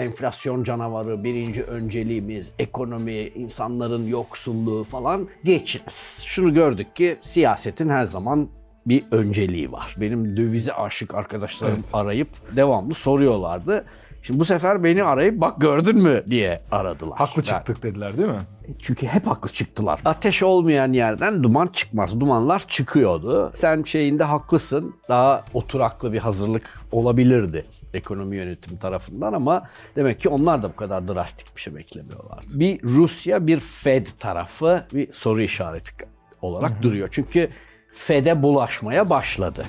enflasyon canavarı, birinci önceliğimiz, ekonomi, insanların yoksulluğu falan geçiniz. Şunu gördük ki siyasetin her zaman bir önceliği var. Benim dövize aşık arkadaşlarım Evet. arayıp devamlı soruyorlardı. Şimdi bu sefer beni arayıp bak gördün mü diye aradılar. Haklı Ben- çıktık dediler değil mi? çünkü hep haklı çıktılar. Ateş olmayan yerden duman çıkmaz. Dumanlar çıkıyordu. Sen şeyinde haklısın. Daha oturaklı bir hazırlık olabilirdi ekonomi yönetimi tarafından ama demek ki onlar da bu kadar drastik bir şey beklemiyorlar. Bir Rusya, bir Fed tarafı bir soru işareti olarak duruyor. Çünkü Fed'e bulaşmaya başladı.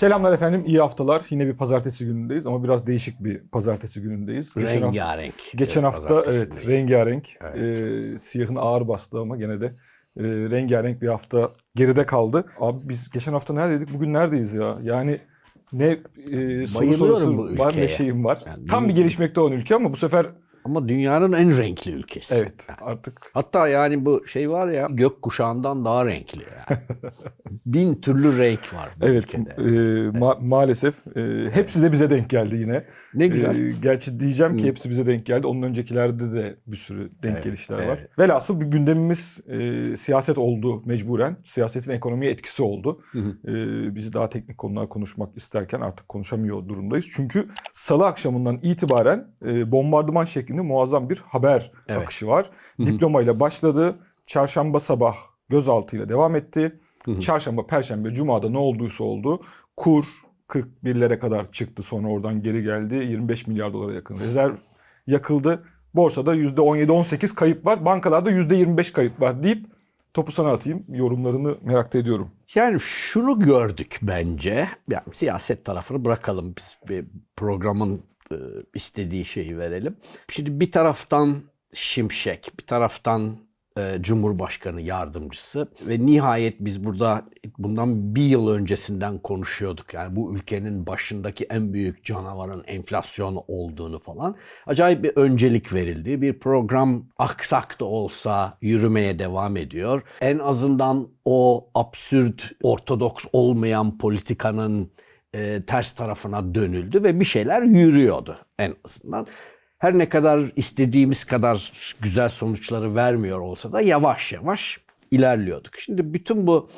Selamlar efendim, iyi haftalar. Yine bir pazartesi günündeyiz ama biraz değişik bir pazartesi günündeyiz. Rengarenk. geçen hafta evet rengarenk, e, siyahın ağır bastı ama gene de e, rengarenk bir hafta geride kaldı. Abi biz geçen hafta neredeydik, bugün neredeyiz ya? Yani ne e, soru sorusu bu var ne şeyim var. Yani Tam bir gelişmekte olan ülke ama bu sefer Ama dünyanın en renkli ülkesi. evet Yani artık Hatta yani bu şey var ya gök kuşağından daha renkli yani. Bin türlü renk var bu evet ülkede. e, ma- maalesef e, hepsi de bize denk geldi yine. Ne güzel. Ee, gerçi diyeceğim ki hepsi bize denk geldi. Onun öncekilerde de bir sürü denk Evet, gelişler evet. var. Velhasıl bir gündemimiz e, siyaset oldu mecburen. Siyasetin ekonomiye etkisi oldu. Hı hı. E, biz daha teknik konular konuşmak isterken artık konuşamıyor durumdayız. Çünkü salı akşamından itibaren e, bombardıman şeklinde muazzam bir haber Evet. akışı var. Hı hı. Diplomayla başladı. Çarşamba sabah gözaltıyla devam etti. Hı hı. Çarşamba, perşembe, cumada ne olduysa oldu. Kur 41'lere kadar çıktı sonra oradan geri geldi. 25 milyar dolara yakın rezerv yakıldı. Borsada %17-18 kayıp var. Bankalarda %25 kayıp var deyip topu sana atayım. Yorumlarını merak ediyorum. Yani şunu gördük bence. Yani siyaset tarafını bırakalım. Biz bir programın istediği şeyi verelim. Şimdi bir taraftan Şimşek, bir taraftan e, Cumhurbaşkanı yardımcısı ve nihayet biz burada bundan bir yıl öncesinden konuşuyorduk. Yani bu ülkenin başındaki en büyük canavarın enflasyon olduğunu falan. Acayip bir öncelik verildi. Bir program aksak da olsa yürümeye devam ediyor. En azından o absürt, ortodoks olmayan politikanın e, ters tarafına dönüldü ve bir şeyler yürüyordu en azından. Her ne kadar istediğimiz kadar güzel sonuçları vermiyor olsa da yavaş yavaş ilerliyorduk. Şimdi bütün bu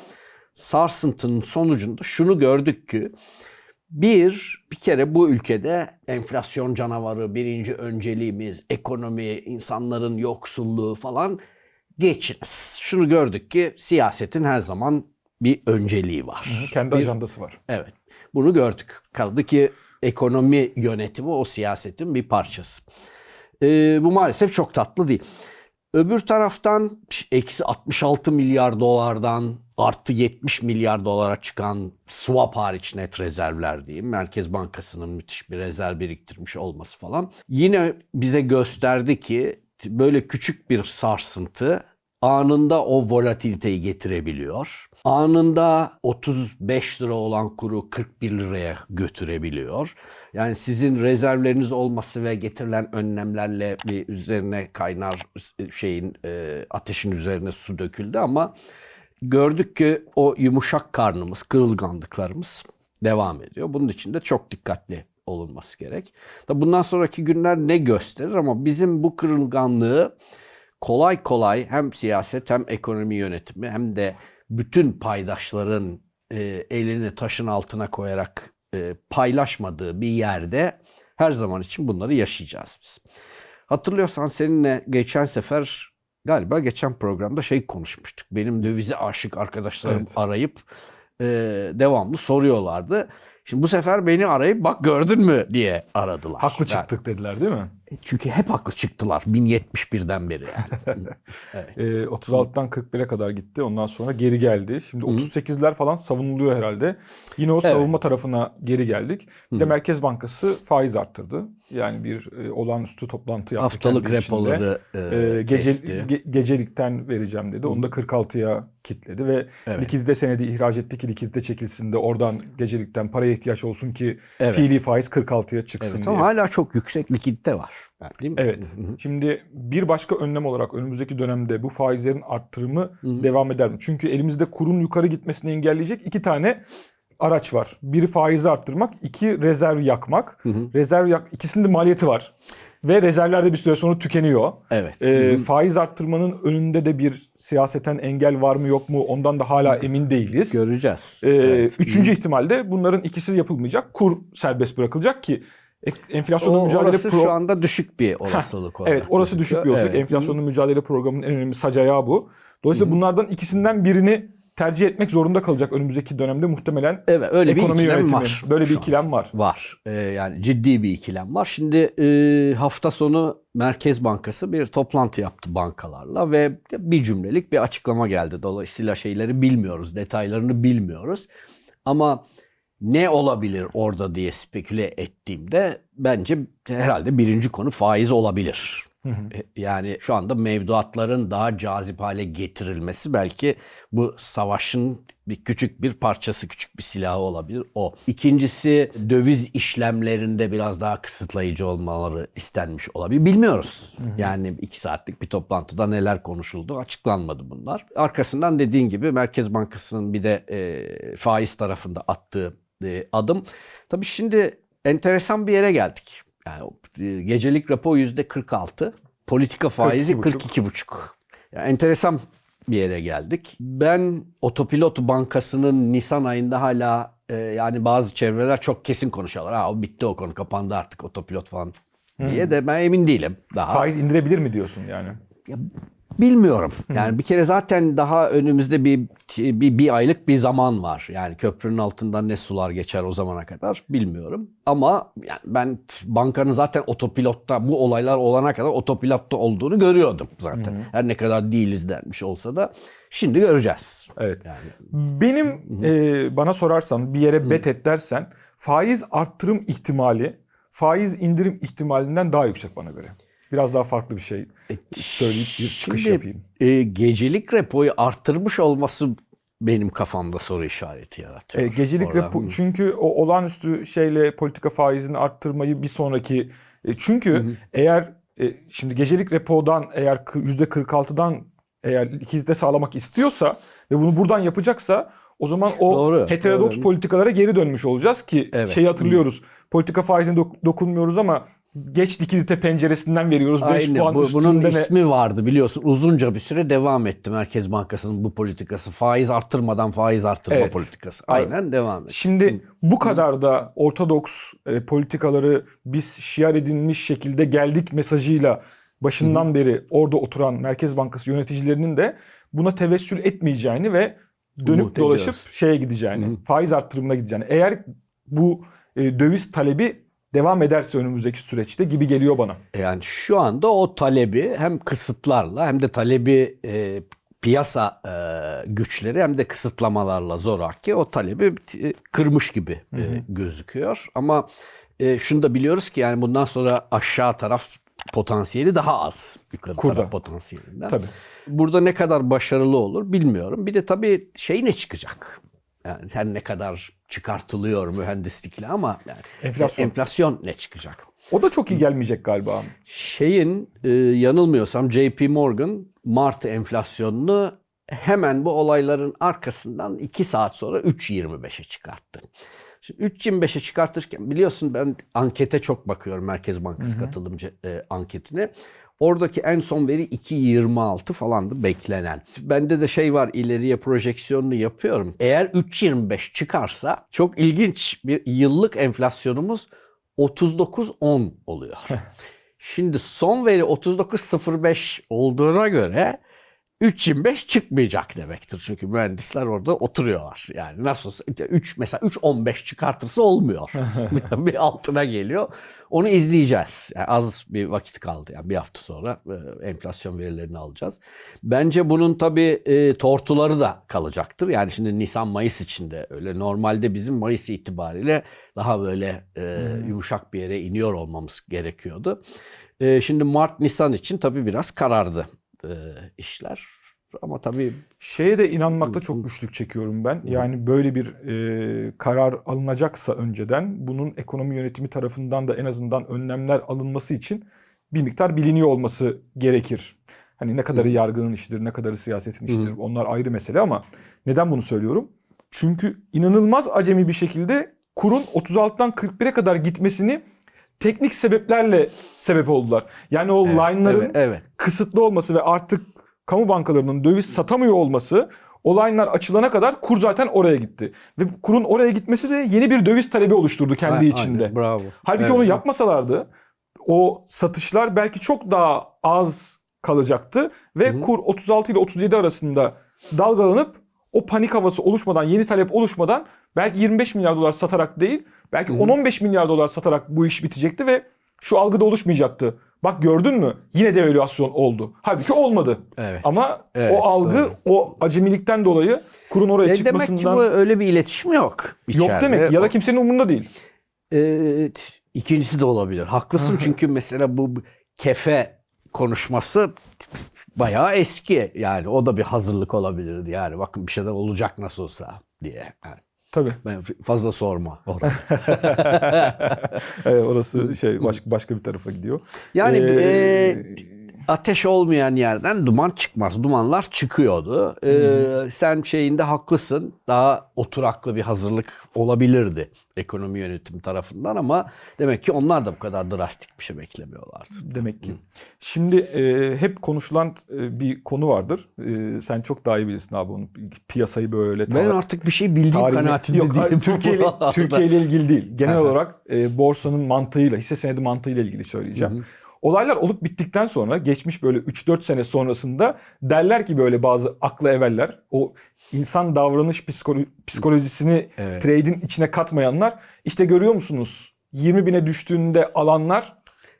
sarsıntının sonucunda şunu gördük ki bir, bir kere bu ülkede enflasyon canavarı, birinci önceliğimiz, ekonomi, insanların yoksulluğu falan geçiniz. Şunu gördük ki siyasetin her zaman bir önceliği var. Kendi Bir- ajandası var. Evet. Bunu gördük. Kaldı ki ekonomi yönetimi o siyasetin bir parçası. Ee, bu maalesef çok tatlı değil. Öbür taraftan eksi 66 milyar dolardan artı 70 milyar dolara çıkan swap hariç net rezervler diyeyim. Merkez Bankası'nın müthiş bir rezerv biriktirmiş olması falan. Yine bize gösterdi ki böyle küçük bir sarsıntı anında o volatiliteyi getirebiliyor. Anında 35 lira olan kuru 41 liraya götürebiliyor. Yani sizin rezervleriniz olması ve getirilen önlemlerle bir üzerine kaynar şeyin e, ateşin üzerine su döküldü ama gördük ki o yumuşak karnımız, kırılganlıklarımız devam ediyor. Bunun için de çok dikkatli olunması gerek. Tabi bundan sonraki günler ne gösterir ama bizim bu kırılganlığı kolay kolay hem siyaset hem ekonomi yönetimi hem de bütün paydaşların e, elini taşın altına koyarak e, paylaşmadığı bir yerde her zaman için bunları yaşayacağız biz. Hatırlıyorsan seninle geçen sefer galiba geçen programda şey konuşmuştuk. Benim dövize aşık arkadaşlarım Evet. arayıp e, devamlı soruyorlardı. Şimdi bu sefer beni arayıp bak gördün mü diye aradılar. Haklı Ben- çıktık dediler değil mi? Çünkü hep haklı çıktılar 1071'den beri yani. evet. Ee, 36'dan 41'e kadar gitti. Ondan sonra geri geldi. Şimdi 38'ler falan savunuluyor herhalde. Yine o savunma tarafına geri geldik. Bir de. Merkez Bankası faiz arttırdı. Yani bir e, olağanüstü toplantı yaptı. Haftalık repoları e, E, gece, ge- gecelikten vereceğim dedi. Onu da 46'ya kitledi ve Evet. likidite senedi ihraç etti ki likidite çekilsin de oradan gecelikten paraya ihtiyaç olsun ki Evet. fiili faiz 46'ya çıksın Evet, diye. ama hala çok yüksek likidite var. Değil mi? Evet. Hı hı. Şimdi bir başka önlem olarak önümüzdeki dönemde bu faizlerin arttırımı Hı hı. devam eder mi? Çünkü elimizde kurun yukarı gitmesini engelleyecek iki tane araç var. Biri faizi arttırmak, iki rezerv yakmak. Hı hı. Rezerv yak ikisinin de maliyeti var. Ve rezervler de bir süre sonra tükeniyor. Evet. Ee, Hı hı. faiz arttırmanın önünde de bir siyaseten engel var mı yok mu ondan da hala emin değiliz. Göreceğiz. Ee, Evet. Üçüncü ihtimalde bunların ikisi yapılmayacak. Kur serbest bırakılacak ki e- enflasyonla O, mücadele orası pro- şu anda düşük bir olasılık olarak. Evet orası düşük bir gözüküyor. olasılık. Evet. Enflasyonla mücadele programının en önemli sac ayağı bu. Dolayısıyla bunlardan ikisinden birini tercih etmek zorunda kalacak önümüzdeki dönemde muhtemelen Evet öyle ekonomi bir ikilem yönetimi. var. Böyle bir an. ikilem var. Var. Ee, yani ciddi bir ikilem var. Şimdi e, hafta sonu Merkez Bankası bir toplantı yaptı bankalarla ve bir cümlelik bir açıklama geldi. Dolayısıyla şeyleri bilmiyoruz, detaylarını bilmiyoruz. Ama ne olabilir orada diye speküle ettiğimde bence herhalde birinci konu faiz olabilir. Hı hı. E, Yani şu anda mevduatların daha cazip hale getirilmesi belki bu savaşın bir küçük bir parçası, küçük bir silahı olabilir o. İkincisi döviz işlemlerinde biraz daha kısıtlayıcı olmaları istenmiş olabilir. Bilmiyoruz. Yani iki saatlik bir toplantıda neler konuşuldu açıklanmadı bunlar. Arkasından dediğin gibi Merkez Bankası'nın bir de e, faiz tarafında attığı e, adım. Tabii şimdi enteresan bir yere geldik. Yani e, gecelik repo yüzde 46, politika faizi 42,5. 42,5. Yani enteresan bir yere geldik. Ben Otopilot Bankası'nın Nisan ayında hala e, yani bazı çevreler çok kesin konuşuyorlar. Ha o bitti o konu kapandı artık otopilot falan diye de ben emin değilim daha. Faiz indirebilir mi diyorsun yani? Bilmiyorum. Yani bir kere zaten daha önümüzde bir, bir bir aylık bir zaman var. Yani köprünün altından ne sular geçer o zamana kadar bilmiyorum. Ama yani ben bankanın zaten otopilotta bu olaylar olana kadar otopilotta olduğunu görüyordum zaten. Her ne kadar değiliz denmiş olsa da şimdi göreceğiz. Evet. Yani Benim e, bana sorarsan bir yere bet et dersen faiz arttırım ihtimali faiz indirim ihtimalinden daha yüksek bana göre. Biraz daha farklı bir şey söyleyip bir çıkış Şimdi, yapayım. e, gecelik repoyu arttırmış olması benim kafamda soru işareti yaratıyor. E, gecelik Orada. repo çünkü o olağanüstü şeyle politika faizini arttırmayı bir sonraki e, çünkü eğer e, şimdi gecelik repodan eğer kı- %46'dan eğer likidite sağlamak istiyorsa ve bunu buradan yapacaksa o zaman o Doğru, heterodoks doğru. politikalara geri dönmüş olacağız ki Evet. şeyi hatırlıyoruz. Politika faizine dok- dokunmuyoruz ama geç likidite penceresinden veriyoruz 5 Aynen. puan Bu- üstünde bunun ne- ismi vardı biliyorsun. Uzunca bir süre devam etti Merkez Bankası'nın bu politikası. Faiz arttırmadan faiz arttırma Evet. politikası. Evet. Aynen devam etti. Şimdi bu kadar da ortodoks e, politikaları biz şiar edilmiş şekilde geldik mesajıyla başından beri orada oturan Merkez Bankası yöneticilerinin de buna tevessül etmeyeceğini ve dönüp Umut dolaşıp ediyoruz. şeye gideceğini, faiz arttırımına gideceğini. Eğer bu e, döviz talebi devam ederse önümüzdeki süreçte gibi geliyor bana. Yani şu anda o talebi hem kısıtlarla hem de talebi e, piyasa e, güçleri hem de kısıtlamalarla zoraki o talebi e, kırmış gibi e, gözüküyor. Ama e, şunu da biliyoruz ki yani bundan sonra aşağı taraf potansiyeli daha az yukarı Kurda. taraf potansiyelinden. Tabii. Burada ne kadar başarılı olur bilmiyorum. Bir de tabii şey ne çıkacak? Yani her ne kadar çıkartılıyor mühendislikle ama yani Enflasyon. e, enflasyon ne çıkacak? O da çok iyi gelmeyecek galiba. Şeyin e, yanılmıyorsam JP Morgan Mart enflasyonunu hemen bu olayların arkasından 2 saat sonra 3.25'e çıkarttı. Şimdi 3.25'e çıkartırken biliyorsun ben ankete çok bakıyorum Merkez Bankası katılımcı e, anketine. Oradaki en son veri 2.26 falandı beklenen. Bende de şey var ileriye projeksiyonunu yapıyorum. Eğer 3.25 çıkarsa çok ilginç bir yıllık enflasyonumuz 39.10 oluyor. Şimdi son veri 39.05 olduğuna göre 3.25 çıkmayacak demektir. Çünkü mühendisler orada oturuyorlar. Yani nasıl 3 mesela 3.15 çıkartırsa olmuyor. bir altına geliyor. Onu izleyeceğiz. Yani az bir vakit kaldı. Yani bir hafta sonra e, enflasyon verilerini alacağız. Bence bunun tabii e, tortuları da kalacaktır. Yani şimdi Nisan Mayıs içinde öyle normalde bizim Mayıs itibariyle daha böyle e, yumuşak bir yere iniyor olmamız gerekiyordu. E, şimdi Mart Nisan için tabii biraz karardı e, işler. Ama tabii Şeye de inanmakta çok güçlük çekiyorum ben. Yani böyle bir e, karar alınacaksa önceden bunun ekonomi yönetimi tarafından da en azından önlemler alınması için bir miktar biliniyor olması gerekir. Hani ne kadarı yargının işidir, ne kadarı siyasetin işidir. Onlar ayrı mesele ama neden bunu söylüyorum? Çünkü inanılmaz acemi bir şekilde kurun 36'dan 41'e kadar gitmesini teknik sebeplerle sebep oldular. Yani o line'ların evet, evet. kısıtlı olması ve artık kamu bankalarının döviz satamıyor olması o line'lar açılana kadar kur zaten oraya gitti. Ve kurun oraya gitmesi de yeni bir döviz talebi oluşturdu kendi Aynen, içinde. bravo. Halbuki Evet. onu yapmasalardı o satışlar belki çok daha az kalacaktı ve Hı hı. kur 36 ile 37 arasında dalgalanıp o panik havası oluşmadan, yeni talep oluşmadan belki 25 milyar dolar satarak değil, belki Hı hı. 10-15 milyar dolar satarak bu iş bitecekti ve şu algıda oluşmayacaktı. Bak gördün mü? Yine devalüasyon oldu. Halbuki olmadı. Evet. Ama Evet, o algı doğru. o acemilikten dolayı kurun oraya E demek ki çıkmasından bu öyle bir iletişim yok. yok içeride. demek ya da kimsenin umurunda değil. Evet, ikincisi de olabilir. Haklısın çünkü mesela bu kefe konuşması bayağı eski. Yani o da bir hazırlık olabilirdi. Yani bakın bir şeyler olacak nasıl olsa diye. Yani Tabii. ben fazla sorma. Evet, orası şey başka başka bir tarafa gidiyor. Yani Ee, e, ateş olmayan yerden duman çıkmaz. Dumanlar çıkıyordu. Ee, sen şeyinde haklısın. Daha oturaklı bir hazırlık olabilirdi ekonomi yönetim tarafından ama demek ki onlar da bu kadar drastik bir şey beklemiyorlardı. demek ki. Şimdi e, hep konuşulan e, bir konu vardır. E, sen çok daha iyi bilirsin abi onu. Piyasayı böyle Ben artık bir şey bildiğim tarihini- kanaatinde Yok, değilim. Türkiye ile. Türkiye ile ilgili değil. Genel olarak e, borsanın mantığıyla, hisse senedi mantığıyla ilgili söyleyeceğim. Olaylar olup bittikten sonra geçmiş böyle 3-4 sene sonrasında derler ki böyle bazı aklı eveller o insan davranış psikolo- psikolojisini Evet. trade'in içine katmayanlar işte görüyor musunuz 20 bine düştüğünde alanlar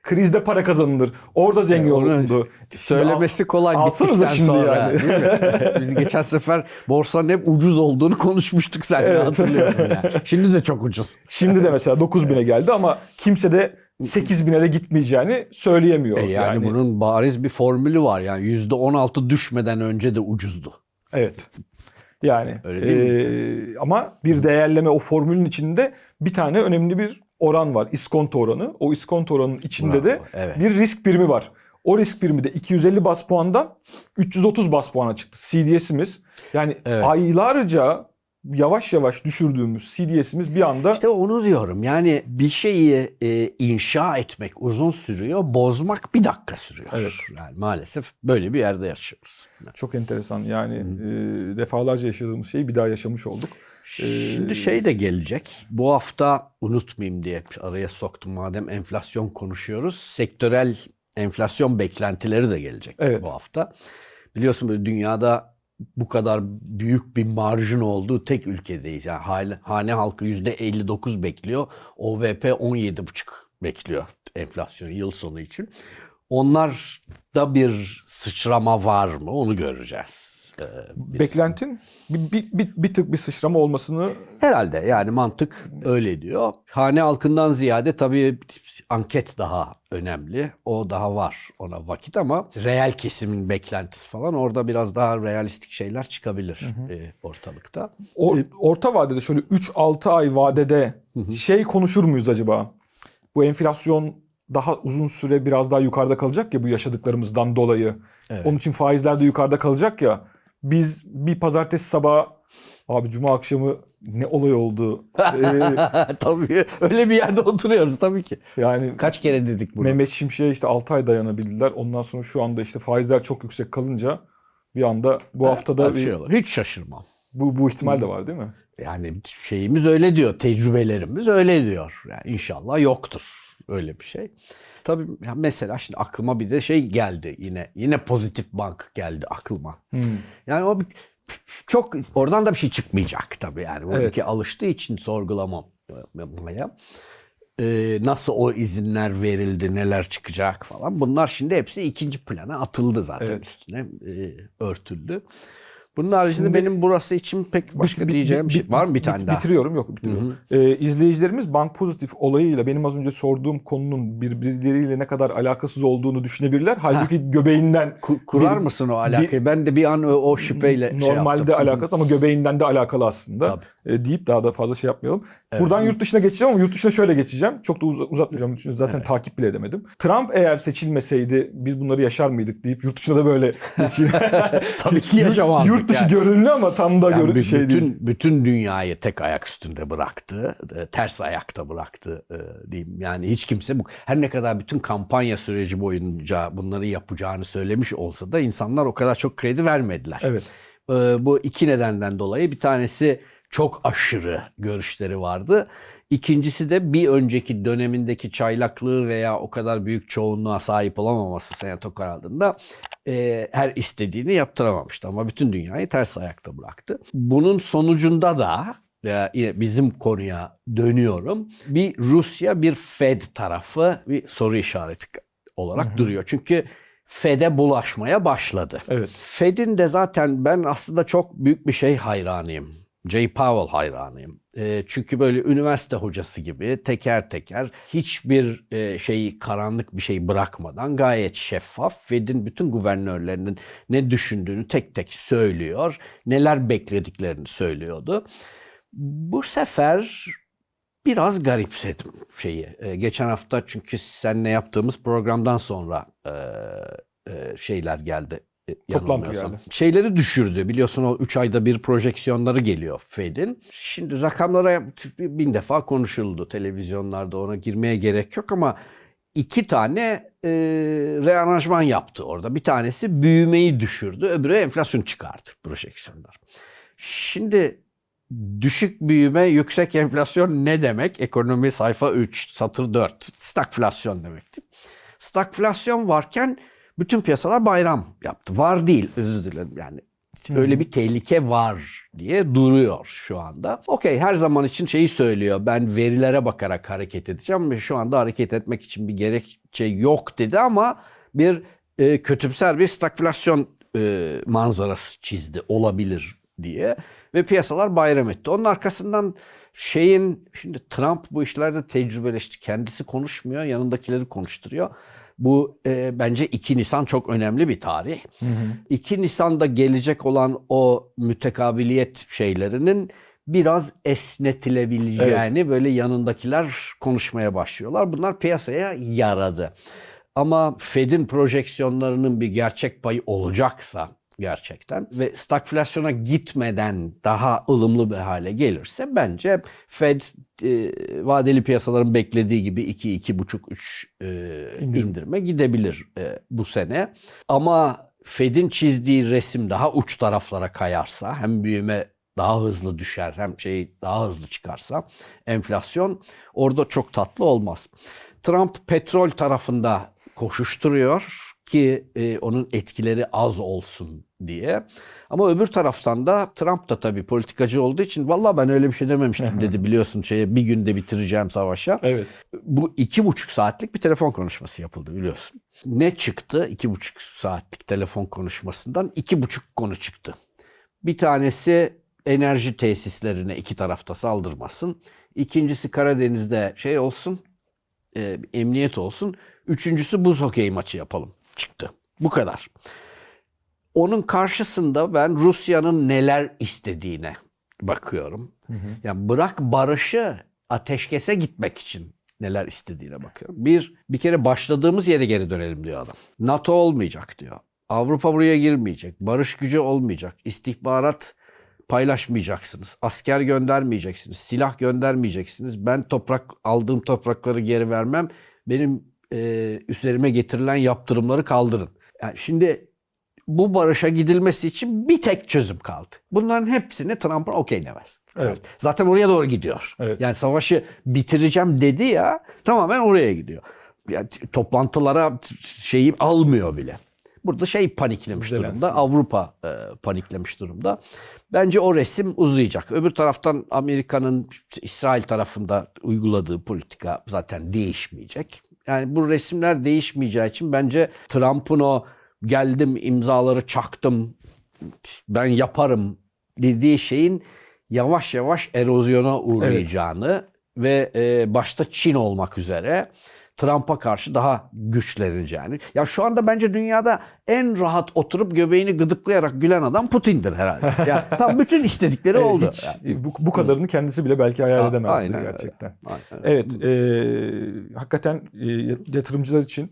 krizde para kazanılır. Orada zengin onu olundu. Söylemesi kolay alsanıza bittikten şimdi sonra. yani. Değil mi? Biz geçen sefer borsanın hep ucuz olduğunu konuşmuştuk sen Evet. hatırlıyorsun yani. Şimdi de çok ucuz. Şimdi de mesela 9 bine geldi ama kimse de 8 bine de gitmeyeceğini söyleyemiyor. E yani, bunun bariz bir formülü var. Yani %16 düşmeden önce de ucuzdu. Evet. Yani Öyle değil eee, ama bir değerleme o formülün içinde bir tane önemli bir oran var. İskonto oranı. O iskonto oranının içinde de Bravo, evet. bir risk birimi var. O risk birimi de 250 bas puandan 330 bas puana çıktı. CDS'imiz yani Evet. aylarca yavaş yavaş düşürdüğümüz CDS'imiz bir anda İşte onu diyorum. Yani bir şeyi e, inşa etmek uzun sürüyor, bozmak bir dakika sürüyor. Evet. Yani maalesef böyle bir yerde yaşıyoruz. çok enteresan. Yani eee, defalarca yaşadığımız şeyi bir daha yaşamış olduk. Ee, Şimdi şey de gelecek. Bu hafta unutmayayım diye araya soktum madem enflasyon konuşuyoruz. Sektörel enflasyon beklentileri de gelecek Evet. bu hafta. Biliyorsun böyle dünyada bu kadar büyük bir marjın olduğu tek ülkedeyiz. Yani hane, hane halkı %59 bekliyor. OVP 17,5 bekliyor enflasyonu yıl sonu için. Onlarda bir sıçrama var mı onu göreceğiz. Ee, biz. Beklentin bir, bir, bir, bir tık bir sıçrama olmasını Herhalde yani mantık öyle diyor. Hane halkından ziyade tabii anket daha önemli. O daha var ona vakit ama reel kesimin beklentisi falan orada biraz daha realistik şeyler çıkabilir e, ortalıkta. Or- orta vadede şöyle 3-6 ay vadede şey konuşur muyuz acaba? Bu enflasyon daha uzun süre biraz daha yukarıda kalacak ya bu yaşadıklarımızdan dolayı. Evet. Onun için faizler de yukarıda kalacak ya. Biz bir pazartesi sabahı abi cuma akşamı ne olay oldu? Ee, tabii öyle bir yerde oturuyoruz tabii ki. yani Kaç kere dedik bunu. Mehmet Şimşek'e işte 6 ay dayanabildiler. Ondan sonra şu anda işte faizler çok yüksek kalınca bir anda bu haftada bir şey olur. Hiç şaşırmam. bu, bu ihtimal de var değil mi? Yani şeyimiz öyle diyor, tecrübelerimiz öyle diyor. Yani inşallah yoktur. öyle bir şey. Tabii ya mesela şimdi aklıma bir de şey geldi yine. Yine pozitif bank geldi aklıma. Hmm. Yani o bir, çok oradan da bir şey çıkmayacak tabii yani. Evet. Evet. alıştığı için sorgulamamaya. Ee, nasıl o izinler verildi, neler çıkacak falan. Bunlar şimdi hepsi ikinci plana atıldı zaten Evet. üstüne e, örtüldü. Bunun haricinde Şimdi- benim burası için pek başka Bit- bit- diyeceğim bir şey bit- var mı bir bit- tane daha? Bitiriyorum yok bitiriyorum. Ee, izleyicilerimiz bank pozitif olayıyla benim az önce sorduğum konunun birbirleriyle ne kadar alakasız olduğunu düşünebilirler. Halbuki göbeğinden Ku- kurar bir- mısın o alakayı? ben de bir an o, o şüpheyle şey normalde yaptım. alakası ama göbeğinden de alakalı aslında. Tabii. E, deyip daha da fazla şey yapmayalım. Evet. Buradan yurt dışına geçeceğim ama yurt dışına şöyle geçeceğim. Çok da uz- uzatmayacağım. Çünkü zaten Evet. takip bile edemedim. Trump eğer seçilmeseydi biz bunları yaşar mıydık deyip yurt dışına da böyle geçeyim. Tabii ki yaşamazdık. Yurt dışı yani. görünümlü ama tam da Yani görün bü- şey bütün, değil. bütün dünyayı tek ayak üstünde bıraktı. e, Ters ayakta bıraktı e, diyeyim. Yani hiç kimse bu her ne kadar bütün kampanya süreci boyunca bunları yapacağını söylemiş olsa da insanlar o kadar çok kredi vermediler. Evet. E, bu iki nedenden dolayı bir tanesi çok aşırı görüşleri vardı. İkincisi de bir önceki dönemindeki çaylaklığı veya o kadar büyük çoğunluğa sahip olamaması Senato kararında e, her istediğini yaptıramamıştı. Ama bütün dünyayı ters ayakta bıraktı. Bunun sonucunda da ya yine bizim konuya dönüyorum. Bir Rusya, bir Fed tarafı bir soru işareti olarak Hı hı. duruyor. Çünkü Fed'e bulaşmaya başladı. Evet. Fed'in de zaten ben aslında çok büyük bir şey hayranıyım. Jay Powell hayranıyım. E, çünkü böyle üniversite hocası gibi teker teker hiçbir e, şeyi karanlık bir şey bırakmadan gayet şeffaf Fed'in bütün guvernörlerinin ne düşündüğünü tek tek söylüyor. Neler beklediklerini söylüyordu. Bu sefer biraz garipsedim şeyi. E, geçen hafta çünkü seninle yaptığımız programdan sonra e, e, şeyler geldi. E, Toplantı geldi. Şeyleri düşürdü. Biliyorsun o 3 ayda bir projeksiyonları geliyor Fed'in. Şimdi rakamlara bin defa konuşuldu televizyonlarda ona girmeye gerek yok ama iki tane e, rearanjman yaptı orada. Bir tanesi büyümeyi düşürdü, öbürü enflasyon çıkardı projeksiyonlar. Şimdi düşük büyüme, yüksek enflasyon ne demek? Ekonomi sayfa 3, satır 4. Stagflasyon demekti. Stagflasyon varken bütün piyasalar bayram yaptı. Var değil, özür dilerim yani. Öyle bir tehlike var diye duruyor şu anda. Okey her zaman için şeyi söylüyor. Ben verilere bakarak hareket edeceğim ve şu anda hareket etmek için bir gerekçe yok dedi ama bir e, kötümser bir stagflasyon e, manzarası çizdi olabilir diye ve piyasalar bayram etti. Onun arkasından şeyin şimdi Trump bu işlerde tecrübeleşti. Kendisi konuşmuyor, yanındakileri konuşturuyor. Bu e, bence 2 Nisan çok önemli bir tarih. 2 Nisan'da gelecek olan o mütekabiliyet şeylerinin biraz esnetilebileceğini böyle yanındakiler konuşmaya başlıyorlar. Bunlar piyasaya yaradı. Ama Fed'in projeksiyonlarının bir gerçek payı olacaksa gerçekten ve stagflasyona gitmeden daha ılımlı bir hale gelirse bence Fed e, vadeli piyasaların beklediği gibi 2 2,5 3 e, İndirim. indirime gidebilir e, bu sene. Ama Fed'in çizdiği resim daha uç taraflara kayarsa hem büyüme daha hızlı düşer hem şey daha hızlı çıkarsa enflasyon orada çok tatlı olmaz. Trump petrol tarafında koşuşturuyor ki e, onun etkileri az olsun diye. Ama öbür taraftan da Trump da tabii politikacı olduğu için vallahi ben öyle bir şey dememiştim dedi biliyorsun şeye bir günde bitireceğim savaşa. Evet. Bu iki buçuk saatlik bir telefon konuşması yapıldı biliyorsun. Ne çıktı iki buçuk saatlik telefon konuşmasından? iki buçuk konu çıktı. Bir tanesi enerji tesislerine iki tarafta saldırmasın. İkincisi Karadeniz'de şey olsun, e, emniyet olsun. Üçüncüsü buz hokey maçı yapalım çıktı. Bu kadar. Onun karşısında ben Rusya'nın neler istediğine bakıyorum. Yani bırak barışı ateşkese gitmek için neler istediğine bakıyorum. Bir, bir kere başladığımız yere geri dönelim diyor adam. NATO olmayacak diyor. Avrupa buraya girmeyecek. Barış gücü olmayacak. İstihbarat paylaşmayacaksınız. Asker göndermeyeceksiniz. Silah göndermeyeceksiniz. Ben toprak aldığım toprakları geri vermem. Benim e, üzerime getirilen yaptırımları kaldırın. Yani şimdi bu barışa gidilmesi için bir tek çözüm kaldı. Bunların hepsini Trump'ın okey demez. Evet. Zaten oraya doğru gidiyor. Evet. Yani savaşı bitireceğim dedi ya tamamen oraya gidiyor. Yani toplantılara şeyi almıyor bile. Burada şey paniklemiş Zelenski. durumda. Avrupa e, paniklemiş durumda. Bence o resim uzayacak. Öbür taraftan Amerika'nın İsrail tarafında uyguladığı politika zaten değişmeyecek. Yani bu resimler değişmeyeceği için bence Trump'ın o geldim imzaları çaktım ben yaparım dediği şeyin yavaş yavaş erozyona uğrayacağını ve e, başta Çin olmak üzere Trump'a karşı daha güçleneceğini. Ya şu anda bence dünyada en rahat oturup göbeğini gıdıklayarak gülen adam Putin'dir herhalde. Ya tam bütün istedikleri oldu. hiç, Yani. bu, bu kadarını kendisi bile belki hayal edemezdi aynen gerçekten. Aynen. Evet, e, hakikaten e, yatırımcılar için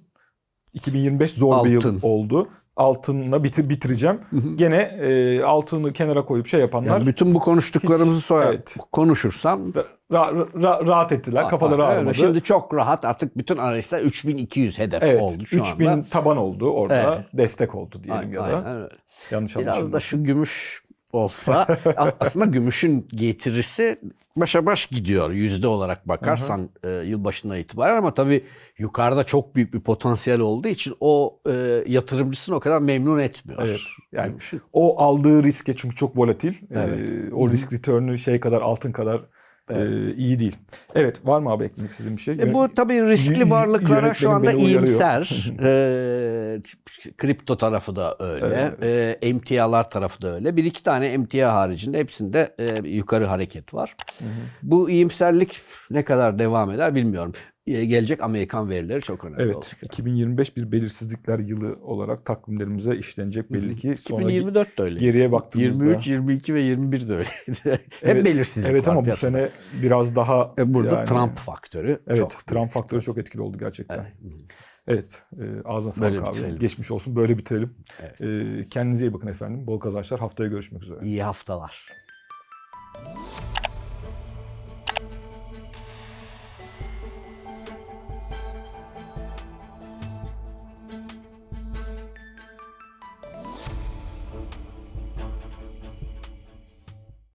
2025 zor bir Altın. yıl oldu. Altınla bitir, bitireceğim. Gene e, altını kenara koyup şey yapanlar Yani bütün bu konuştuklarımızı Hiç- evet. konuşursam ra- ra- ra- rahat ettiler. Kafaları Öyle. ağrımadı. Şimdi çok rahat artık bütün analistler 3200 hedef evet, oldu şu 3000 anda. taban oldu orada. Evet. Destek oldu diyelim ya da. Aynen öyle. Yanlış Biraz da şu gümüş olsa aslında gümüşün getirisi başa baş gidiyor yüzde olarak bakarsan e, yılbaşından itibaren ama tabii yukarıda çok büyük bir potansiyel olduğu için o e, yatırımcısını o kadar memnun etmiyor. Evet. Yani Gümüşün. o aldığı riske çünkü çok volatil. Evet. Ee, o risk return'ü şey kadar altın kadar e, iyi değil. Evet var mı abi eklemek istediğin bir şey? E bu tabii riskli varlıklara şu anda iyimser. e, kripto tarafı da öyle. E, emtialar tarafı da öyle. Bir iki tane emtia haricinde hepsinde e, yukarı hareket var. Bu iyimserlik ne kadar devam eder bilmiyorum. E, gelecek Amerikan verileri çok önemli Evet, olacak. 2025 bir belirsizlikler yılı olarak takvimlerimize işlenecek belli ki. Sonra 2024 de öyle. geriye baktığımızda 23, 22 ve 21 de öyleydi. Hep Evet, belirsizlik Evet var ama bu piyasada. sene biraz daha E, burada yani- Trump faktörü Evet, çok Trump büyük. faktörü çok etkili oldu gerçekten. Evet. Evet, e, ağzına sağlık abi. bitirelim. Geçmiş olsun, böyle bitirelim. Evet. E, kendinize iyi bakın efendim. Bol kazançlar. Haftaya görüşmek üzere. İyi haftalar.